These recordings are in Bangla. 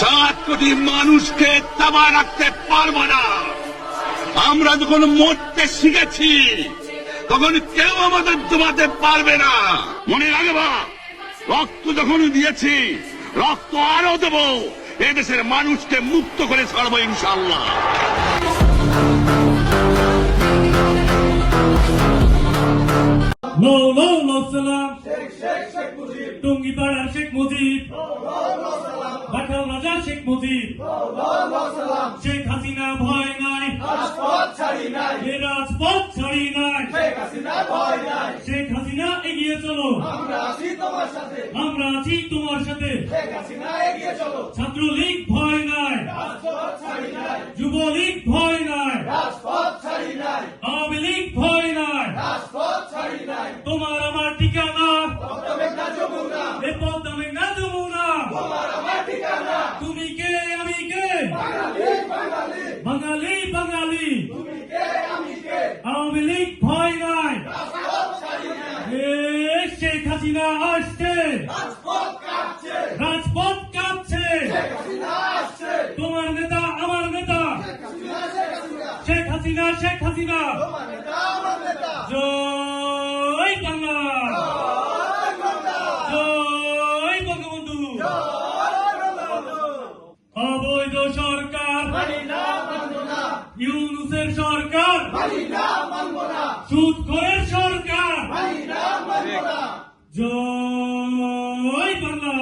সাত কোটি মানুষকে তাবা রাখতে পারব না। আমরা যখন মরতে শিখেছি তখন কেউ আমাদের দমাতে পারবে না। মনে রাখবা, রক্ত যখন দিয়েছি, রক্ত আরও দেব, এদেশের মানুষকে মুক্ত করে ছাড়বো ইনশাল্লাহ লো লো লো সালাম টঙ্গি শেখ মুজিব বাটাল রাজা শেখ মুজিব শেখ হাসিনা ভয় নাই রাজপথ ছাড়ি নাই শেখ হাসিনা এগিয়ে চলো আমরা আছি তোমার সাথে ছাত্রলীগ ভয় নাই যুবলীগ ভয় নাই আওয়ামী লীগ ভয় নাই তোমার আমার ঠিকানা এ পদ্মা মেঘনা যমুনা তুমি কে আমি কে বাঙালি বাঙালি। আওয়ামী লীগ ভয় নাই। শেখ হাসিনা আসছে। রাজপথ কাঁপছে। তোমার নেতা, আমার নেতা। শেখ হাসিনা শেখ হাসিনা। জয় বাংলা জয় বঙ্গবন্ধু অবৈধ সরকার ইউনুসের সরকার সুদখোরের সরকার। জয় বাংলা।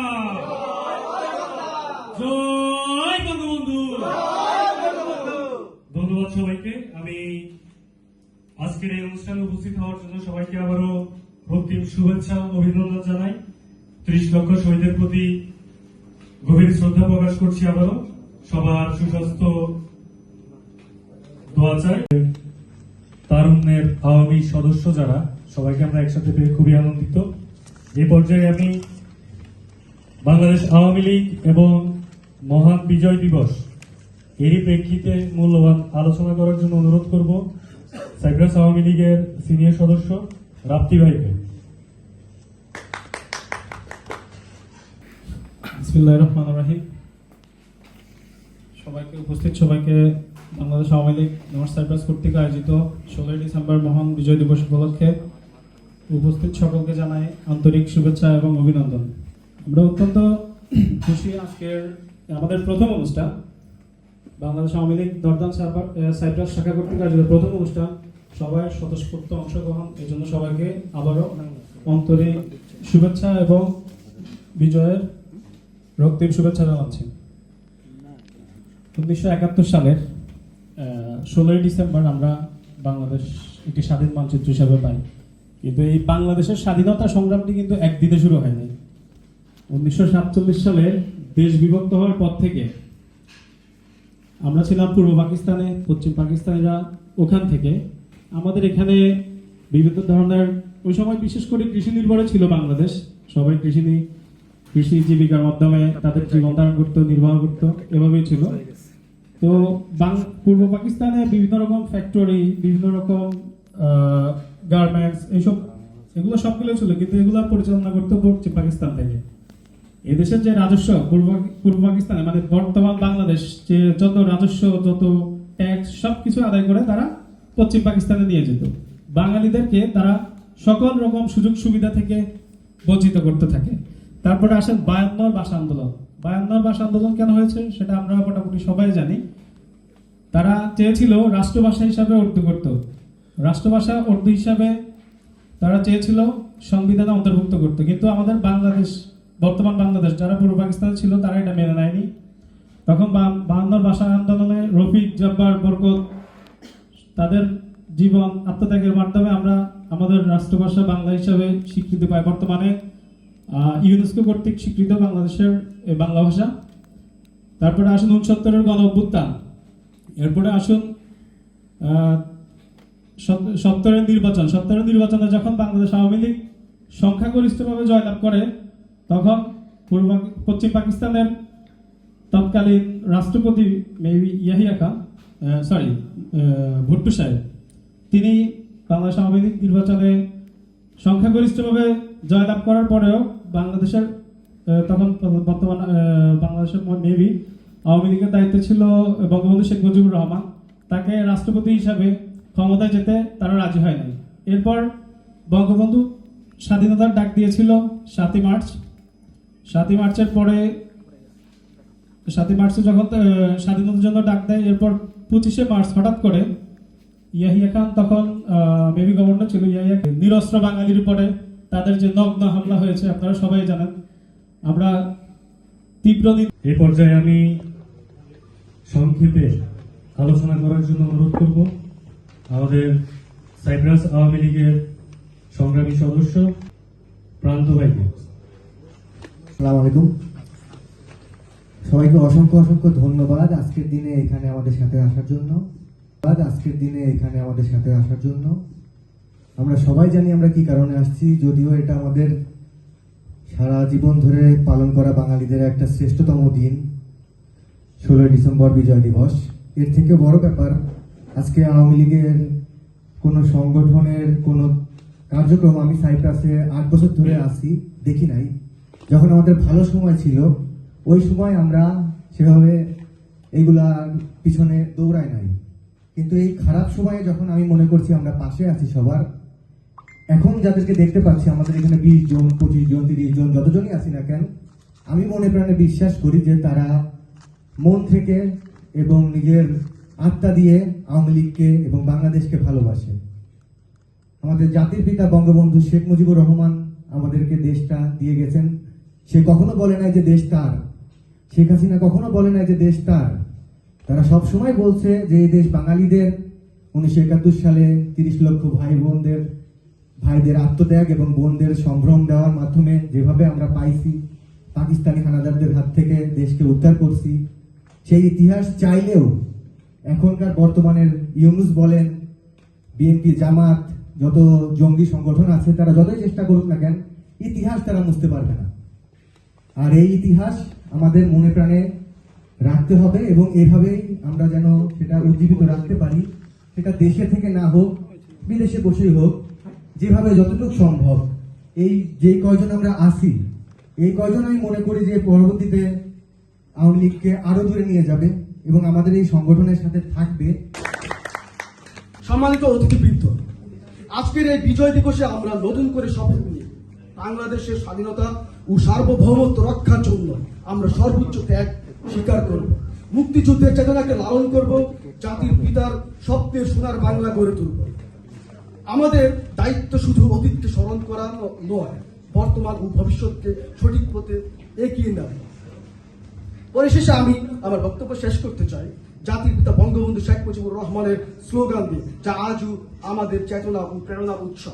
জয় বঙ্গবন্ধু। ধন্যবাদ সবাইকে। আমি আজকের এই অনুষ্ঠানে উপস্থিত হওয়ার জন্য সবাইকে আবারও অন্তিম শুভেচ্ছা অভিনন্দন জানাই। ত্রিশ লক্ষ শহীদের প্রতি গভীর শ্রদ্ধা প্রকাশ করছি আবারও। সবার সুস্বাস্থ্য দোয়া চাই। তারুণ্যের আওয়ামী সদস্য যারা, সবাইকে আমরা একসাথে পেয়ে খুবই আনন্দিত। এ পর্যায়ে আমি বাংলাদেশ আওয়ামী লীগ এবং মহান বিজয় দিবস এরই প্রেক্ষিতে মূল্যবান আলোচনা করার জন্য অনুরোধ করব সাইপ্রাস আওয়ামী লীগের সিনিয়র সদস্য রাপ্তি ভাইকে। সবাইকে উপস্থিত, সবাইকে Bangladesh Awami league north Cyprus কর্তৃক আয়োজিত ষোলোই ডিসেম্বর মহান বিজয় দিবস উপলক্ষে উপস্থিত সকলকে জানাই আন্তরিক শুভেচ্ছা এবং অভিনন্দন। আমরা অত্যন্ত খুশি আজকের আমাদের প্রথম অনুষ্ঠান, বাংলাদেশ আওয়ামী লীগ দরদান সাইপ্রাস শাখা কর্তৃক আয়োজিত প্রথম অনুষ্ঠান। সবাই স্বতঃস্ফূর্ত অংশগ্রহণ, এই জন্য সবাইকে আবারও অন্তরিক শুভেচ্ছা এবং বিজয়ের রক্তিম শুভেচ্ছা জানাচ্ছি। উনিশশো একাত্তর সালের ষোলোই ডিসেম্বর আমরা বাংলাদেশ একটি স্বাধীন মানচিত্র হিসাবে পাই। কিন্তু এই বাংলাদেশের স্বাধীনতা সংগ্রামটি কিন্তু একদিনে শুরু হয়নি। উনিশশো সাতচল্লিশ সালে দেশ বিভক্ত হওয়ার পর থেকে আমরা ছিলাম পূর্ব পাকিস্তানে, পশ্চিম পাকিস্তানিরা ওখান থেকে। আমাদের এখানে বিভিন্ন ধরনের, ওই সময় বিশেষ করে কৃষি নির্ভরে ছিল বাংলাদেশ। সবাই কৃষি কৃষি জীবিকার মাধ্যমে তাদের জীবন ধারণ করতো, নির্বাহ করতো, এভাবেই ছিল। তো পূর্ব পাকিস্তানে বিভিন্ন রকম ফ্যাক্টরি বিভিন্ন রকম গার্মেন্টস এইসব, এগুলো সবগুলো ছিল কিন্তু এগুলো পরিচালনা করতে পশ্চিম পাকিস্তান থেকে। এদেশের যে রাজস্ব, পূর্ব পূর্ব পাকিস্তানে মানে বর্তমান বাংলাদেশ, যে যত রাজস্ব, যত ট্যাক্স সবকিছু আদায় করে তারা পশ্চিম পাকিস্তানে নিয়ে যেত। বাঙালিদেরকে তারা সকল রকম সুযোগ সুবিধা থেকে বঞ্চিত করতে থাকে। তারপরে আসেন বায়ান্নর ভাষা আন্দোলন। বায়ান্নর ভাষা আন্দোলন কেন হয়েছে সেটা আমরা মোটামুটি সবাই জানি। তারা চেয়েছিল রাষ্ট্রভাষা হিসাবে উর্দু করত রাষ্ট্রভাষা উর্দু হিসাবে তারা চেয়েছিল সংবিধানে অন্তর্ভুক্ত করতে। কিন্তু আমাদের বাংলাদেশ, বর্তমান বাংলাদেশ যারা পূর্ব পাকিস্তানে ছিল তারা এটা মেনে নেয়নি। তখন বা- বায়ান্নর ভাষা আন্দোলনে রফিক, জব্বার, বরকত তাদের জীবন আত্মত্যাগের মাধ্যমে আমরা আমাদের রাষ্ট্রভাষা বাংলা হিসাবে স্বীকৃতি পাই। বর্তমানে ইউনেস্কো কর্তৃক স্বীকৃত বাংলাদেশের বাংলা ভাষা। তারপরে আসুন উনসত্তরের গণ অভ্যুত্থান। এরপরে আসুন সত্তরের নির্বাচন। সত্তরের নির্বাচনে যখন বাংলাদেশ আওয়ামী লীগ সংখ্যাগরিষ্ঠভাবে জয়লাভ করে, তখন পূর্ব পশ্চিম পাকিস্তানের তৎকালীন রাষ্ট্রপতি মেবি ইয়াহিয়া খান সরি ভুট্টু সাহেব, তিনি বাংলাদেশ আওয়ামী লীগ নির্বাচনে সংখ্যাগরিষ্ঠভাবে জয়লাভ করার পরেও বাংলাদেশের তখন বর্তমান বাংলাদেশের মেবি আওয়ামী লীগের দায়িত্বে ছিল বঙ্গবন্ধু শেখ মুজিবুর রহমান। তাকে রাষ্ট্রপতি হিসাবে ক্ষমতায় যেতে তারা রাজি হয় নাই এরপর বঙ্গবন্ধু স্বাধীনতার ডাক দিয়েছিল সাতই মার্চ। সাতই মার্চের পরে, সাতই মার্চে যখন স্বাধীনতার জন্য ডাক দেয়, এরপর পঁচিশে মার্চ হঠাৎ করে ইয়াহিয়া খান তখন মেবি গভর্নর ছিল ইয়াহিয়া নিরস্ত্র বাঙালির উপরে তাদের যে নগ্ন হামলা হয়েছে, আপনারা সবাই জানেন। আমরা তীব্র এই পর্যায়ে আমি সংক্ষেপে আলোচনা করার জন্য অনুরোধ করব। আমাদের সাইপ্রাস আওয়ামী লীগের সংগ্রামী সদস্য প্রান্ত ভাইকে সালাম আলাইকুম। সবাইকে অসংখ্য অসংখ্য ধন্যবাদ আজকের দিনে এখানে আমাদের সাথে আসার জন্য। আজকের দিনে এখানে আমাদের সাথে আসার জন্য। আমরা সবাই জানি আমরা কি কারণে আসছি যদিও এটা আমাদের সারা জীবন ধরে পালন করা বাঙালিদের একটা শ্রেষ্ঠতম দিন, ষোলোই ডিসেম্বর বিজয় দিবস। এর থেকে বড় ব্যাপার, আজকে আওয়ামী লীগের কোনো সংগঠনের কোনো কার্যক্রম আমি সাইপ্রাসে আট বছর ধরে আসি দেখি নাই। যখন আমাদের ভালো সময় ছিল, ওই সময় আমরা সেভাবে এইগুলার পিছনে দৌড়াই নাই। কিন্তু এই খারাপ সময়ে যখন আমি মনে করছি আমরা পাশে আছি সবার এখন যাদেরকে দেখতে পাচ্ছি, আমাদের এখানে বিশ জন, পঁচিশ জন, তিরিশ জন, যতজনই আছি না কেন, আমি মনে প্রাণে বিশ্বাস করি যে তারা মন থেকে এবং নিজের আত্মা দিয়ে আওয়ামী লীগকে এবং বাংলাদেশকে ভালোবাসে। আমাদের জাতির পিতা বঙ্গবন্ধু শেখ মুজিবুর রহমান আমাদেরকে দেশটা দিয়ে গেছেন। সে কখনো বলে নাই যে দেশ তার। শেখ হাসিনা কখনো বলে নাই যে দেশ তার। তারা সবসময় বলছে যে এই দেশ বাঙালিদের। উনিশশো একাত্তর সালে তিরিশ লক্ষ ভাই বোনদের ভাইদের আত্মত্যাগ এবং বোনদের সম্ভ্রম দেওয়ার মাধ্যমে যেভাবে আমরা পাইছি, পাকিস্তানি হানাদারদের হাত থেকে দেশকে উদ্ধার করছি, সেই ইতিহাস চাইলেও এখনকার বর্তমানের ইউনুস বলেন, বিএনপি জামাত, যত জঙ্গি সংগঠন আছে, তারা যতই চেষ্টা করুক না কেন, ইতিহাস তারা মুছতে পারবে না। আর এই ইতিহাস আমাদের মনে প্রাণে রাখতে হবে এবং এভাবেই আমরা যেন সেটা উজ্জীবিত রাখতে পারি। সেটা দেশে থেকে না হোক, বিদেশে বসেই হোক যেভাবে যতটুকু সম্ভব। এই যে কয়জন আমরা আসি এই কয়জন আমি মনে করি যে পরবর্তীতে আওয়ামী লীগকে আরও দূরে নিয়ে যাবে এবং আমাদের এই সংগঠনের সাথে থাকবে। সম্মানিত অতিথিবৃন্দ, আজকের এই বিজয় দিবসে আমরা নতুন করে শপথ নিই। বাংলাদেশের স্বাধীনতা ও সার্বভৌমত্ব রক্ষার জন্য আমরা সর্বোচ্চ ত্যাগ স্বীকার করব। মুক্তিযুদ্ধের চেতনাকে লালন করব, জাতির পিতার স্বপ্নের সোনার বাংলা গড়ে তুলব। আমাদের দায়িত্ব শুধু অতীতকে স্মরণ করা নয়, বর্তমান ও ভবিষ্যৎকে সঠিক পথে এগিয়ে নেওয়া। পরিশেষে আমি আমার বক্তব্য শেষ করতে চাই। জাতির পিতা বঙ্গবন্ধু শেখ মুজিবুর রহমানের স্লোগান দিয়ে, যা আজও আমাদের চেতনা ও প্রেরণার উৎস।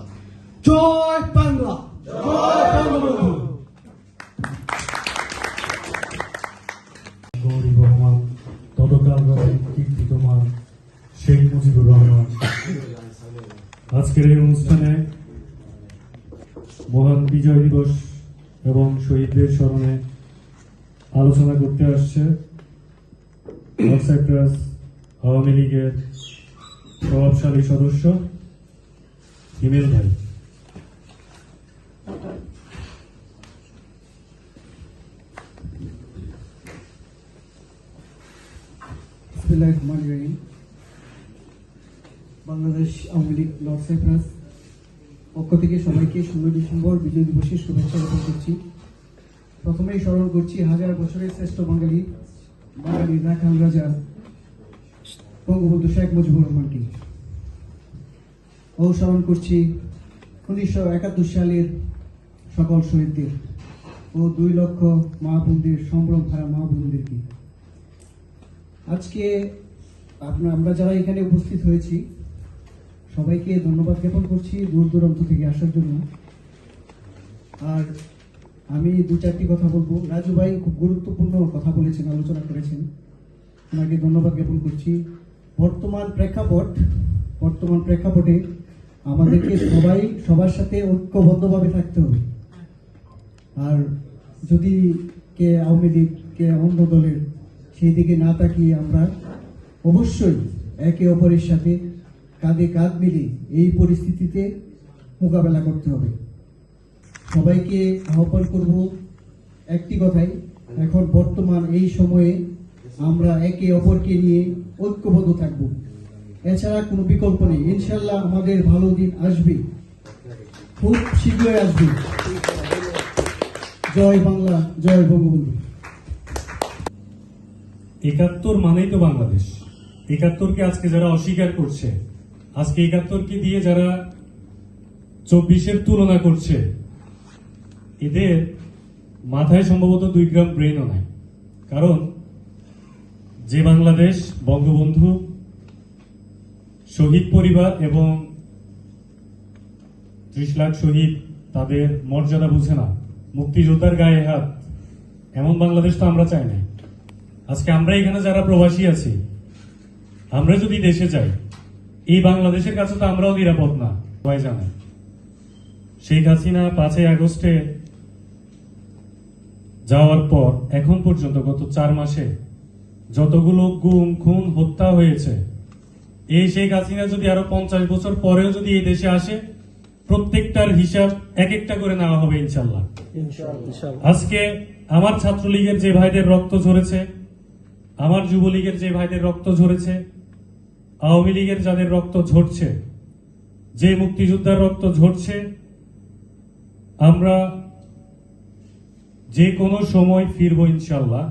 জয় বাংলা! জয় বঙ্গবন্ধু! শেখ মুজিবুর রহমান। আজকের এই অনুষ্ঠানে মহান বিজয় দিবস এবং শহীদদের স্মরণে আলোচনা করতে আসছে আওয়ামী লীগের প্রভাবশালী সদস্য হিমেল ভাই Rahim. Bangladesh Awami league north Cyprus পক্ষ থেকে সবাইকে ষোলো ডিসেম্বর বিজয় দিবসের শুভেচ্ছা জ্ঞাপন করছি। প্রথমেই স্মরণ করছি, হাজার বছরের শ্রেষ্ঠ বাঙালি বাঙালি রাখাল রাজা বঙ্গবন্ধু শেখ মুজিবুর রহমানকে। ও স্মরণ করছি উনিশশো একাত্তর সালের সকল শহীদদের ও দুই লক্ষ মা বোনদের, সম্ভ্রম হারা মা বোনদেরকে। আজকে আপনার আমরা যারা এখানে উপস্থিত হয়েছি সবাইকে ধন্যবাদ জ্ঞাপন করছি দূর দূরান্ত থেকে আসার জন্য। আর আমি দু চারটি কথা বলব। রাজু ভাই খুব গুরুত্বপূর্ণ কথা বলেছেন, আলোচনা করেছেন। ওনাকে ধন্যবাদ জ্ঞাপন করছি। বর্তমান প্রেক্ষাপট, বর্তমান প্রেক্ষাপটে আমাদেরকে সবাই, সবার সাথে ঐক্যবদ্ধভাবে থাকতে হবে। আর যদি কে আওয়ামী লীগ, কে অন্য দলের সেই দিকে না তাকিয়ে আমরা অবশ্যই একে অপরের সাথে কাঁধে কাঁধ মিলিয়ে এই পরিস্থিতিতে মোকাবেলা করতে হবে। সবাইকে আহ্বান করব একটি কথাই, এখন বর্তমান এই সময়ে আমরা একে অপরকে নিয়ে ঐক্যবদ্ধ থাকব। এছাড়া কোনো বিকল্প নেই। ইনশাল্লাহ আমাদের ভালো দিন আসবে। খুব শীঘ্রই আসবে। জয় বাংলা, জয় বঙ্গবন্ধু। একাত্তর মানেই তো বাংলাদেশ। একাত্তরকে আজকে যারা অস্বীকার করছে আজকে একাত্তরকে দিয়ে যারা চব্বিশের তুলনা করছে, এদের মাথায় সম্ভবত দুই গ্রাম ব্রেনও নাই। কারণ যে বাংলাদেশ বঙ্গবন্ধু, শহীদ পরিবার এবং ত্রিশ লাখ শহীদ তাদের মর্যাদা বুঝে না। মুক্তিযোদ্ধার গায়ে হাত, এমন বাংলাদেশ তো আমরা চাই না আজকে আমরা এখানে যারা প্রবাসী আছি, আমরা যদি দেশে যাই এই বাংলাদেশের কাছে তো আমরাও নিরাপদ না সবাই জানে। শেখ হাসিনা পাঁচই আগস্টে যাওয়ার পর এখন পর্যন্ত গত চার মাসে যতগুলো গুম খুন হত্যা হয়েছে এই শেখ হাসিনা যদি আরও পঞ্চাশ বছর পরেও যদি এই দেশে আসে প্রত্যেকটার হিসাব এক একটা করে নেওয়া হবে ইনশাল্লাহ আজকে আমার ছাত্রলীগের যে ভাইদের রক্ত ঝরেছে আমার যুবলীগের যে ভাইদের রক্ত ঝরেছে আওয়ামী লীগের যাদের রক্ত ঝরছে, যে মুক্তিযোদ্ধার রক্ত ঝরছে, আমরা যে কোনো সময় ফিরবো ইনশাল্লাহ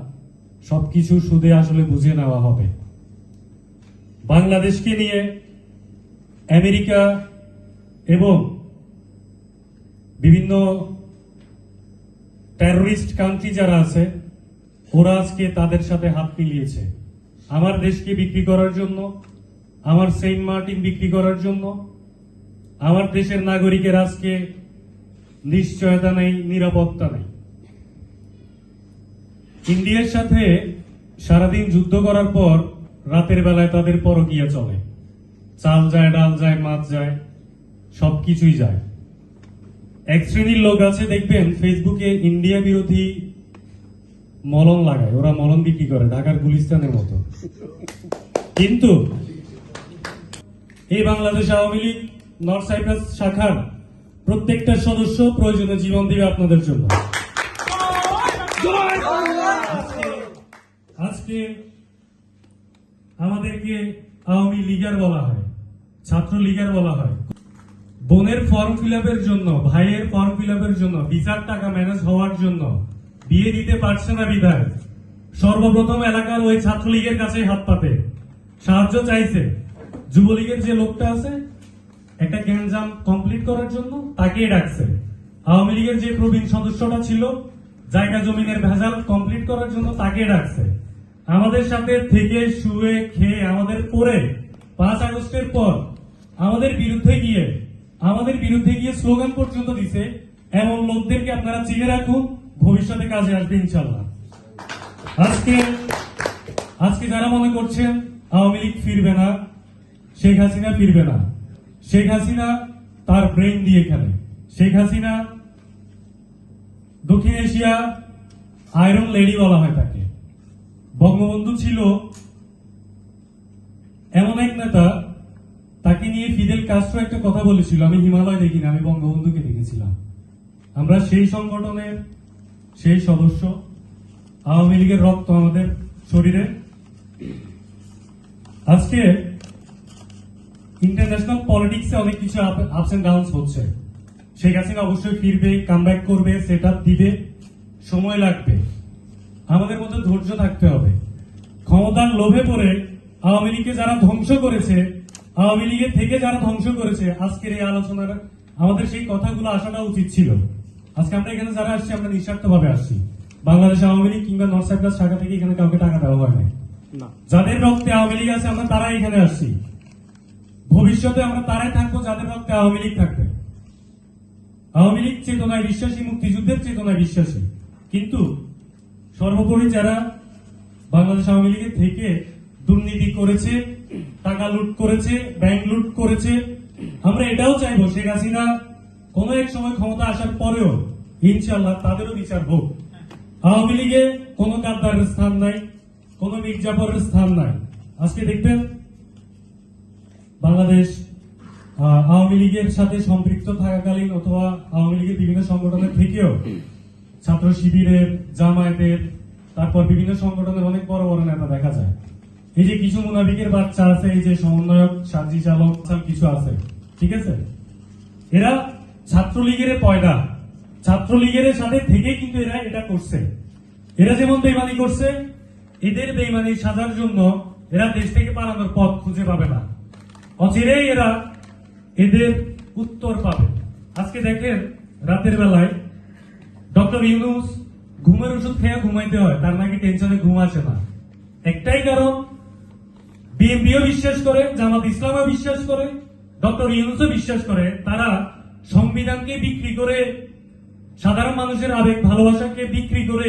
সবকিছু সুদে আসলে বুঝে নেওয়া হবে। বাংলাদেশকে নিয়ে আমেরিকা এবং বিভিন্ন টেররিস্ট কান্ট্রি যারা আছে, ওরা আজকে তাদের সাথে হাত মিলিয়েছে। আমার দেশকে বিক্রি করার জন্য আমার সেন্ট মার্টিন বিক্রি করার জন্য, আমার দেশের নাগরিকের আজকে নিশ্চয়তা নেই, নিরাপত্তা নেই। ইন্ডিয়ার সাথে সারাদিন যুদ্ধ করার পর রাতের বেলায় তাদের পরকিয়া চলে। চাল যায়, ডাল যায়, মাছ যায়, সবকিছুই যায়। এক শ্রেণির লোক আছে, দেখবেন, ফেসবুকে ইন্ডিয়া বিরোধী মলম লাগায়। ওরা মলম বিক্রি করে, ঢাকার গুলিস্তানের মতো। কিন্তু এই Bangladesh Awami league, north Cyprus শাখার প্রত্যেকটা সদস্য প্রয়োজনে জীবন দিবে আপনাদের জন্য। আজকে- আমাদেরকে আওয়ামী লীগার বলা হয়, ছাত্র লীগার বলা হয়। বোনের ফর্ম ফিল জন্য, ভাইয়ের ফর্ম ফিল জন্য, বিচার টাকা ম্যানেজ হওয়ার জন্য বিয়ে দিতে পারছে না বিধায় সর্বপ্রথম এলাকার ওই ছাত্রলীগের কাছে হাত পাতে। সাহায্য চাইছে। যুবলীগের যে লোকটা আছে, একটা গ্যাঞ্জাম কমপ্লিট করার জন্য তাকেই ডাকছে। আওয়ামী লীগের যে প্রবীণ সদস্যটা ছিল, জায়গা জমিনের ভেজাল কমপ্লিট করার জন্য তাকে ডাকছে। আমাদের সাথে থেকে, শুয়ে, খেয়ে, আমাদের পরে পাঁচ আগস্টের পর আমাদের বিরুদ্ধে গিয়ে, আমাদের বিরুদ্ধে গিয়ে স্লোগান পর্যন্ত দিছে, এমন লোকদেরকে আপনারা চিনে রাখুন, ভবিষ্যতে কাজে আসবে ইনশাল্লাহ আজকে আজকে যারা মনে করছেন, আওয়ামী লীগ ফিরবে না শেখ হাসিনা ফিরবে না। শেখ হাসিনা তার ব্রেন দিয়ে খেলে। শেখ হাসিনা দক্ষিণ এশিয়া আয়রন লেডি বলা হয় তাকে। বঙ্গবন্ধু ছিল এমন এক নেতা, তাকে নিয়ে ফিদেল কাস্ট্রো একটা কথা বলেছিল। আমি হিমালয় দেখিনি আমি বঙ্গবন্ধুকে দেখেছিলাম। আমরা সেই সংগঠনের সেই সদস্য। আওয়ামী লীগের রক্ত আমাদের শরীরে। আজকে ইন্টারন্যাশনাল পলিটিক্সে অনেক কিছু আপস এন্ড ডাউনস হচ্ছে। শেখ হাসিনা অবশ্যই ফিরবে কামব্যাক করবে সেট দিবে সময় লাগবে। আমাদের মধ্যে ধৈর্য থাকতে হবে। ক্ষমতার লোভে পড়ে আওয়ামী লীগকে যারা ধ্বংস করেছে আওয়ামী লীগের থেকে যারা ধ্বংস করেছে আজকের এই আলোচনার আমাদের সেই কথাগুলো আসাটা উচিত ছিল। আজকে আমরা এখানে যারা আসছি আমরা নিঃস্বার্থ ভাবে আসছি। বাংলাদেশ আওয়ামী লীগ কিংবা নর্থ সাইপ্রাস শাখা থেকে এখানে কাউকে টাকা দেওয়া হয় নাই। যাদের রক্তে আওয়ামী লীগ আছে আমরা তারাই এখানে আসছি। ভবিষ্যতে আমরা তারাই থাকব যাদের রক্তে আওয়ামী লীগ থাকবে। আওয়ামী লীগ চেতনায় বিশ্বাসী, মুক্তিযুদ্ধের চেতনায় বিশ্বাসী। কিন্তু সর্বোপরি যারা বাংলাদেশ আওয়ামী লীগের থেকে দুর্নীতি করেছে, টাকা লুট করেছে, ব্যাংক লুট করেছে, আমরা এটাও চাইব শেখ হাসিনা কোনো এক সময় ক্ষমতা আসার পরেও ইনশাল্লাহ তাদেরও বিচার হোক। আওয়ামী লীগে কোনো গাদ্দারের স্থান নাই, কোনো মির্জাফরের স্থান নাই। আজকে দেখবেন বাংলাদেশ আওয়ামী লীগের সাথে সম্পৃক্ত থাকাকালীন অথবা আওয়ামী লীগের বিভিন্ন সংগঠনের থেকেও ছাত্র শিবিরের, জামায়াতের, তারপর বিভিন্ন সংগঠনের অনেক বড় বড় নেতা দেখা যায়। এই যে কিছু মুনাফিকের বাচ্চা আছে, এই যে সমন্বয়ক সাজি চালক কিছু আছে, ঠিক আছে? এরা ছাত্রলীগের পয়দা। ছাত্রলীগের সাথে থেকে কিন্তু এরা এটা করছে। এরা যেমন বেইমানি করছে, এদের বেইমানি সাজার জন্য এরা দেশ থেকে পালানোর পথ খুঁজে পাবে না। অচিরেই এরা এদের উত্তর পাবে। আজকে দেখেন, রাতের বেলায় ডক্টর ইউনুস ঘুমের ওষুধ খেয়ে ঘুমাইতে হয়, তার নাকি টেনশনে ঘুম আসে না। একটাই কারণ, বিএনপিও বিশ্বাস করে, জামাত ইসলামও বিশ্বাস করে, ডক্টর ইউনুসও বিশ্বাস করে, তারা সংবিধানকে বিক্রি করে সাধারণ মানুষের আবেগ, ভালোবাসাকে বিক্রি করে